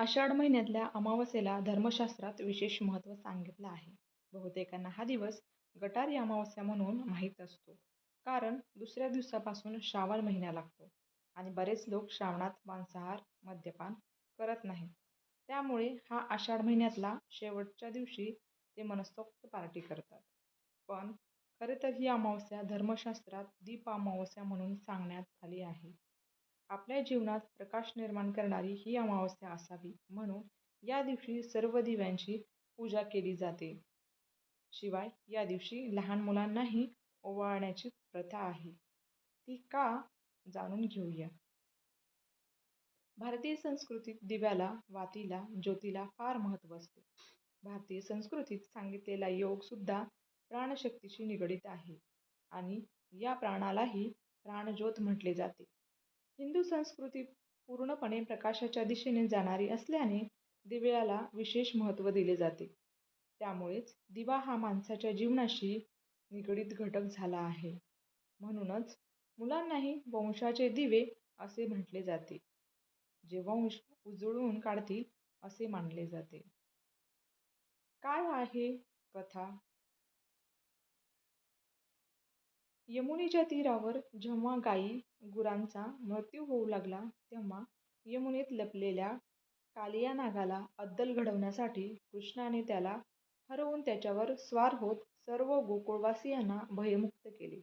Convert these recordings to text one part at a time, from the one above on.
आषाढ महिन्यातल्या अमावस्येला धर्मशास्त्रात विशेष महत्त्व सांगितलं आहे. बहुतेकांना हा दिवस गटारी अमावस्या म्हणून माहीत असतो. कारण दुसऱ्या दिवसापासून श्रावण महिना लागतो आणि बरेच लोक श्रावणात मांसाहार, मद्यपान करत नाहीत. त्यामुळे हा आषाढ महिन्यातला शेवटच्या दिवशी ते मनसोक्त पार्टी करतात. पण खरे तर ही अमावस्या धर्मशास्त्रात दीप अमावस्या म्हणून सांगण्यात आली आहे. आपल्या जीवनात प्रकाश निर्माण करणारी ही अमावस्या असावी म्हणून या दिवशी सर्व दिव्यांची पूजा केली जाते. शिवाय या दिवशी लहान मुलांनाही ओवाळण्याची प्रथा आहे. ती का, जाणून घेऊया. भारतीय संस्कृतीत दिव्याला, वातीला, ज्योतीला फार महत्त्व असते. भारतीय संस्कृतीत सांगितलेला योग सुद्धा प्राणशक्तीशी निगडीत आहे आणि या प्राणालाही प्राणज्योत म्हटले जाते. हिंदू संस्कृती पूर्णपणे प्रकाशाच्या दिशेने जाणारी असल्याने दिव्याला विशेष महत्त्व दिले जाते. त्यामुळेच दिवा हा माणसाच्या जीवनाशी निगडीत घटक झाला आहे. म्हणूनच मुलांनाही वंशाचे दिवे असे म्हटले जाते. जे वंश उजळून काढतील असे मानले जाते. काय आहे कथा? यमुनेच्या तीरावर जेव्हा गायी गुरांचा मृत्यू होऊ लागला तेव्हा यमुनेत लपलेल्या कालिया नागाला अद्दल घडवण्यासाठी कृष्णाने त्याला हरवून त्याच्यावर स्वार होत सर्व गोकुळवासियांना भयमुक्त केले.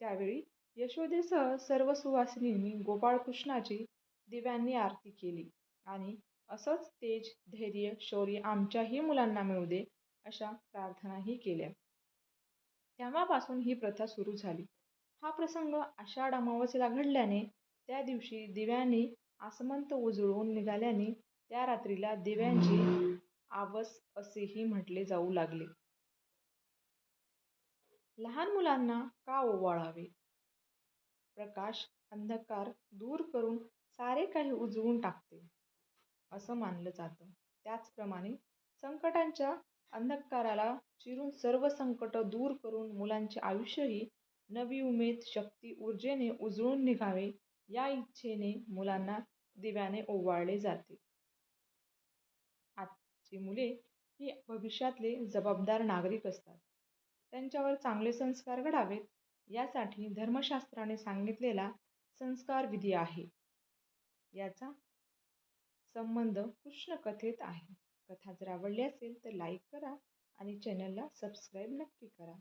त्यावेळी यशोदेसह सर्व सुवासिनींनी गोपाळकृष्णाची दिव्यांनी आरती केली आणि असंच तेज, धैर्य, शौर्य आमच्याही मुलांना मिळू दे अशा प्रार्थनाही केल्या. तेव्हापासून ही प्रथा सुरू झाली. हा प्रसंग आषाढ अमावस्येला घडल्याने त्या दिवशी दिव्यांनी आसमंत उजळून निघाल्याने त्या रात्रीला दिव्यांची आवस असेही म्हटले जाऊ लागले. लहान मुलांना का ओवाळावे? प्रकाश अंधकार दूर करून सारे काही उजळून टाकते असं मानलं जातं. त्याचप्रमाणे संकटांच्या अंधकाराला चिरून सर्व संकटं दूर करून मुलांचे आयुष्यही नवी उमेद, शक्ती, ऊर्जेने उजळून निघावे या इच्छेने मुलांना दिव्याने ओवाळले जाते. आजची मुले ही भविष्यातले जबाबदार नागरिक असतात. त्यांच्यावर चांगले संस्कार घडावेत यासाठी धर्मशास्त्राने सांगितलेला संस्कारविधी आहे. याचा संबंध कृष्ण कथेत आहे. कथा जर आवडली असेल तर लाईक करा आणि चॅनलला सबस्क्राईब नक्की करा.